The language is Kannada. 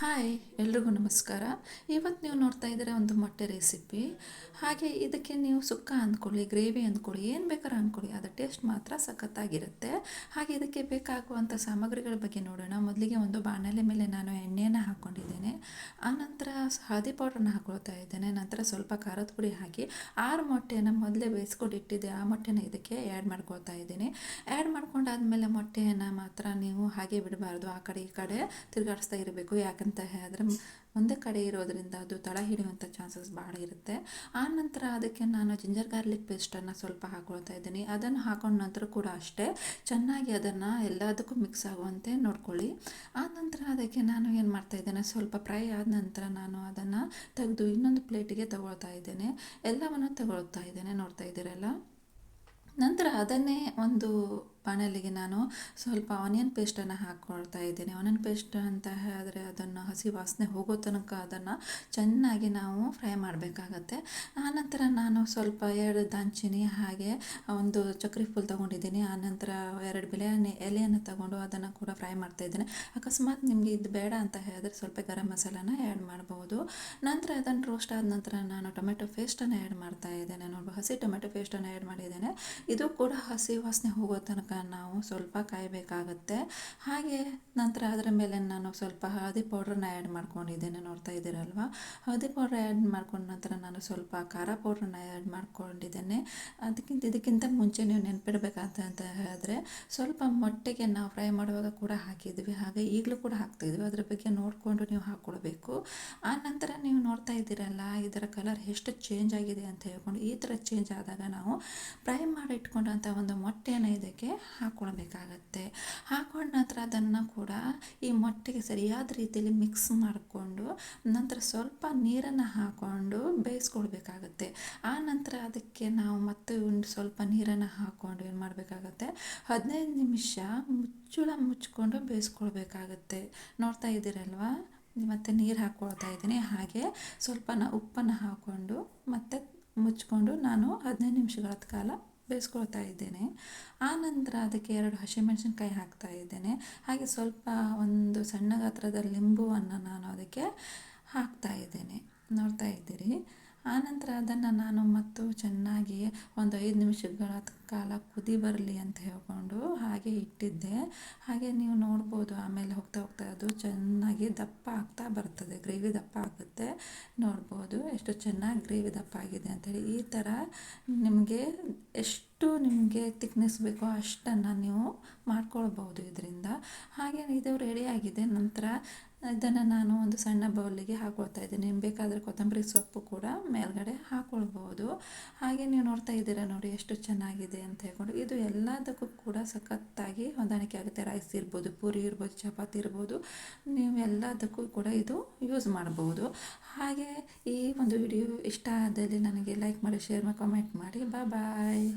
ಹಾಯ್, ಎಲ್ರಿಗೂ ನಮಸ್ಕಾರ. ಇವತ್ತು ನೀವು ನೋಡ್ತಾ ಇದ್ದೀರ ಒಂದು ಮೊಟ್ಟೆ ರೆಸಿಪಿ. ಹಾಗೆ ಇದಕ್ಕೆ ನೀವು ಸುಕ್ಕ ಅಂದ್ಕೊಳ್ಳಿ, ಗ್ರೇವಿ ಅಂದ್ಕೊಳ್ಳಿ, ಏನು ಬೇಕಾದ್ರೂ ಅಂದ್ಕೊಳ್ಳಿ ಅದರ ಟೇಸ್ಟ್ ಮಾತ್ರ ಸಖತ್ತಾಗಿರುತ್ತೆ. ಹಾಗೆ ಇದಕ್ಕೆ ಬೇಕಾಗುವಂಥ ಸಾಮಗ್ರಿಗಳ ಬಗ್ಗೆ ನೋಡೋಣ. ಮೊದಲಿಗೆ ಒಂದು ಬಾಣಲೆ ಮೇಲೆ ನಾನು ಎಣ್ಣೆಯನ್ನು ಹಾಕ್ಕೊಂಡಿದ್ದೇನೆ. ಆನಂತರ ಹಳದಿ ಪೌಡ್ರನ್ನ ಹಾಕೊಳ್ತಾ ಇದ್ದೇನೆ. ನಂತರ ಸ್ವಲ್ಪ ಖಾರದ ಪುಡಿ ಹಾಕಿ ಆರು ಮೊಟ್ಟೆಯನ್ನು ಮೊದಲೇ ಬೇಯಿಸ್ಕೊಂಡು ಇಟ್ಟಿದ್ದೆ. ಆ ಮೊಟ್ಟೆನ ಇದಕ್ಕೆ ಆ್ಯಡ್ ಮಾಡ್ಕೊಳ್ತಾ ಇದ್ದೀನಿ. ಆ್ಯಡ್ ಮಾಡ್ಕೊಂಡಾದ್ಮೇಲೆ ಮೊಟ್ಟೆಯನ್ನು ಮಾತ್ರ ನೀವು ಹಾಗೆ ಬಿಡಬಾರ್ದು. ಆ ಕಡೆ ಈ ಕಡೆ ತಿರುಗಾಡಿಸ್ತಾ ಇರಬೇಕು. ಯಾಕಂತ ಹೇಳಿದ್ರೆ ಒಂದೇ ಕಡೆ ಇರೋದರಿಂದ ಅದು ತಳ ಹಿಡಿಯುವಂಥ ಚಾನ್ಸಸ್ ಭಾಳ ಇರುತ್ತೆ. ಆ ನಂತರ ಅದಕ್ಕೆ ನಾನು ಜಿಂಜರ್ ಗಾರ್ಲಿಕ್ ಪೇಸ್ಟನ್ನು ಸ್ವಲ್ಪ ಹಾಕೊಳ್ತಾ ಇದ್ದೀನಿ. ಅದನ್ನು ಹಾಕೊಂಡ ನಂತರ ಕೂಡ ಅಷ್ಟೇ ಚೆನ್ನಾಗಿ ಅದನ್ನು ಎಲ್ಲದಕ್ಕೂ ಮಿಕ್ಸ್ ಆಗುವಂತೆ ನೋಡ್ಕೊಳ್ಳಿ. ಆ ನಂತರ ಅದಕ್ಕೆ ನಾನು ಏನು ಮಾಡ್ತಾ ಇದ್ದೇನೆ, ಸ್ವಲ್ಪ ಫ್ರೈ ಆದ ನಂತರ ನಾನು ಅದನ್ನು ತೆಗೆದು ಇನ್ನೊಂದು ಪ್ಲೇಟಿಗೆ ತಗೊಳ್ತಾ ಇದ್ದೇನೆ. ಎಲ್ಲವನ್ನು ತಗೊಳ್ತಾ ಇದ್ದೇನೆ. ನೋಡ್ತಾ ಇದ್ದೀರಲ್ಲ? ನಂತರ ಅದನ್ನೇ ಒಂದು ಬಾಣಲಿಗೆ ನಾನು ಸ್ವಲ್ಪ ಆನಿಯನ್ ಪೇಸ್ಟನ್ನು ಹಾಕ್ಕೊಳ್ತಾ ಇದ್ದೇನೆ. ಆನಿಯನ್ ಪೇಸ್ಟ್ ಅಂತ ಹೇಳಿದ್ರೆ ಅದನ್ನು ಹಸಿ ವಾಸನೆ ಹೋಗೋ ತನಕ ಅದನ್ನು ಚೆನ್ನಾಗಿ ನಾವು ಫ್ರೈ ಮಾಡಬೇಕಾಗತ್ತೆ. ಆನಂತರ ನಾನು ಸ್ವಲ್ಪ ಎರಡು ದಾಂಚಿನಿ ಹಾಗೆ ಒಂದು ಚಕ್ರಿ ಫುಲ್ ತೊಗೊಂಡಿದ್ದೀನಿ. ಆನಂತರ ಎರಡು ಬಿರಿಯಾನಿ ಎಲೆಯನ್ನು ತಗೊಂಡು ಅದನ್ನು ಕೂಡ ಫ್ರೈ ಮಾಡ್ತಾ ಇದ್ದೇನೆ. ಅಕಸ್ಮಾತ್ ನಿಮಗೆ ಇದು ಬೇಡ ಅಂತ ಹೇಳಿದ್ರೆ ಸ್ವಲ್ಪ ಗರಂ ಮಸಾಲಾನ ಆ್ಯಡ್ ಮಾಡ್ಬೋದು. ನಂತರ ಅದನ್ನು ರೋಸ್ಟ್ ಆದ ನಂತರ ನಾನು ಟೊಮೆಟೊ ಪೇಸ್ಟನ್ನು ಆ್ಯಡ್ ಮಾಡ್ತಾ ಇದ್ದೇನೆ. ನೋಡ್ಬೋದು ಹಸಿ ಟೊಮೆಟೊ ಪೇಸ್ಟನ್ನು ಆ್ಯಡ್ ಮಾಡಿದ್ದೇನೆ. ಇದು ಕೂಡ ಹಸಿ ವಾಸನೆ ಹೋಗೋ ತನಕ ನಾವು ಸ್ವಲ್ಪ ಕಾಯಬೇಕಾಗತ್ತೆ. ಹಾಗೆ ನಂತರ ಅದರ ಮೇಲೆ ನಾನು ಸ್ವಲ್ಪ ಹಳದಿ ಪೌಡ್ರನ್ನ ಆ್ಯಡ್ ಮಾಡ್ಕೊಂಡಿದ್ದೇನೆ. ನೋಡ್ತಾ ಇದ್ದೀರಲ್ವ? ಹಳದಿ ಪೌಡ್ರ್ ಆ್ಯಡ್ ಮಾಡ್ಕೊಂಡ ನಂತರ ನಾನು ಸ್ವಲ್ಪ ಖಾರ ಪೌಡ್ರನ್ನ ಆ್ಯಡ್ ಮಾಡ್ಕೊಂಡಿದ್ದೇನೆ. ಅದಕ್ಕಿಂತ ಇದಕ್ಕಿಂತ ಮುಂಚೆ ನೀವು ನೆನ್ಪಿಡಬೇಕಂತ ಅಂತ ಹೇಳಿದ್ರೆ, ಸ್ವಲ್ಪ ಮೊಟ್ಟೆಗೆ ನಾವು ಫ್ರೈ ಮಾಡುವಾಗ ಕೂಡ ಹಾಕಿದ್ವಿ. ಹಾಗೆ ಈಗಲೂ ಕೂಡ ಹಾಕ್ತಾಯಿದ್ವಿ ಅದ್ರ ಬಗ್ಗೆ ನೋಡಿಕೊಂಡು ನೀವು ಹಾಕ್ಕೊಳ್ಬೇಕು ಆ ನಂತರ ನೀವು ನೋಡ್ತಾ ಇದ್ದೀರಲ್ಲ, ಇದರ ಕಲರ್ ಎಷ್ಟು ಚೇಂಜ್ ಆಗಿದೆ ಅಂತ ಹೇಳ್ಕೊಂಡು ಈ ಥರ ಚೇಂಜ್ ಆದಾಗ ನಾವು ಫ್ರೈ ಮಾಡಿ ಇಟ್ಕೊಂಡಂಥ ಒಂದು ಮೊಟ್ಟೆನ ಇದಕ್ಕೆ ಹಾಕ್ಕೊಳ್ಬೇಕಾಗತ್ತೆ ಹಾಕೊಂಡ ನಂತರ ಅದನ್ನು ಕೂಡ ಈ ಮೊಟ್ಟೆಗೆ ಸರಿಯಾದ ರೀತಿಯಲ್ಲಿ ಮಿಕ್ಸ್ ಮಾಡಿಕೊಂಡು ನಂತರ ಸ್ವಲ್ಪ ನೀರನ್ನು ಹಾಕ್ಕೊಂಡು ಬೇಯಿಸ್ಕೊಳ್ಬೇಕಾಗತ್ತೆ. ಆ ನಂತರ ಅದಕ್ಕೆ ನಾವು ಮತ್ತೆ ಒಂದು ಸ್ವಲ್ಪ ನೀರನ್ನು ಹಾಕ್ಕೊಂಡು ಏನು ಮಾಡಬೇಕಾಗತ್ತೆ? ಹದಿನೈದು ನಿಮಿಷ ಮುಚ್ಚುಳ ಮುಚ್ಕೊಂಡು ಬೇಯಿಸ್ಕೊಳ್ಬೇಕಾಗತ್ತೆ. ನೋಡ್ತಾ ಇದ್ದೀರಲ್ವಾ? ಮತ್ತು ನೀರು ಹಾಕ್ಕೊಳ್ತಾ ಇದ್ದೀನಿ. ಹಾಗೆ ಸ್ವಲ್ಪ ಉಪ್ಪನ್ನು ಹಾಕ್ಕೊಂಡು ಮತ್ತು ಮುಚ್ಕೊಂಡು ನಾನು ಹದಿನೈದು ನಿಮಿಷಗಳ ಕಾಲ ಬೇಯಿಸ್ಕೊಳ್ತಾ ಇದ್ದೇನೆ. ಆನಂತರ ನಂತರ ಅದಕ್ಕೆ ಎರಡು ಹಸಿಮೆಣಸಿನ್ಕಾಯಿ ಹಾಕ್ತಾ ಇದ್ದೇನೆ. ಹಾಗೆ ಸ್ವಲ್ಪ ಒಂದು ಸಣ್ಣ ಗಾತ್ರದ ಲಿಂಬುವನ್ನು ನಾನು ಅದಕ್ಕೆ ಹಾಕ್ತಾ ಇದ್ದೇನೆ. ನೋಡ್ತಾ ಇದ್ದೀರಿ. ಆನಂತರ ಅದನ್ನು ನಾನು ಮತ್ತು ಚೆನ್ನಾಗಿ ಒಂದು ಐದು ನಿಮಿಷಗಳ ಕಾಲ ಕುದಿ ಬರಲಿ ಅಂತ ಹೇಳ್ಕೊಂಡು ಹಾಗೆ ಇಟ್ಟಿದ್ದೆ. ಹಾಗೆ ನೀವು ನೋಡ್ಬೋದು, ಆಮೇಲೆ ಹೋಗ್ತಾ ಹೋಗ್ತಾ ಅದು ಚೆನ್ನಾಗಿ ದಪ್ಪ ಆಗ್ತಾ ಬರ್ತದೆ, ಗ್ರೇವಿ ದಪ್ಪ ಆಗುತ್ತೆ. ನೋಡ್ಬೋದು ಎಷ್ಟು ಚೆನ್ನಾಗಿ ಗ್ರೇವಿ ದಪ್ಪ ಆಗಿದೆ ಅಂಥೇಳಿ ಈ ಥರ ನಿಮಗೆ ಎಷ್ಟು ನಿಮಗೆ ತಿಕ್ನೆಸ್ ಬೇಕೋ ಅಷ್ಟನ್ನು ನೀವು ಮಾಡ್ಕೊಳ್ಬೋದು ಇದರಿಂದ. ಹಾಗೆ ಇದು ರೆಡಿಯಾಗಿದೆ ನಂತರ ಇದನ್ನು ನಾನು ಒಂದು ಸಣ್ಣ ಬೌಲಿಗೆ ಹಾಕೊಳ್ತಾ ಇದ್ದೀನಿ. ನಿಮ್ಗೆ ಬೇಕಾದರೆ ಕೊತ್ತಂಬರಿ ಸೊಪ್ಪು ಕೂಡ ಮೇಲ್ಗಡೆ ಹಾಕ್ಕೊಳ್ಬೋದು ಹಾಗೆ ನೀವು ನೋಡ್ತಾ ಇದ್ದೀರಾ ನೋಡಿ ಎಷ್ಟು ಚೆನ್ನಾಗಿದೆ ಅಂತ ಹೇಳ್ಕೊಂಡು. ಇದು ಎಲ್ಲದಕ್ಕೂ ಕೂಡ ಸಖತ್ತಾಗಿ ಹೊಂದಾಣಿಕೆ ಆಗುತ್ತೆ. ರೈಸ್ ಇರ್ಬೋದು, ಪೂರಿ ಇರ್ಬೋದು, ಚಪಾತಿ ಇರ್ಬೋದು. ನೀವು ಎಲ್ಲದಕ್ಕೂ ಕೂಡ ಇದು ಯೂಸ್ ಮಾಡ್ಬೋದು ಹಾಗೆ ಈ ಒಂದು ವಿಡಿಯೋ ಇಷ್ಟ ಆದಲ್ಲಿ ನನಗೆ ಲೈಕ್ ಮಾಡಿ, ಶೇರ್ ಮಾಡಿ, ಕಮೆಂಟ್ ಮಾಡಿ. ಬಾಯ್.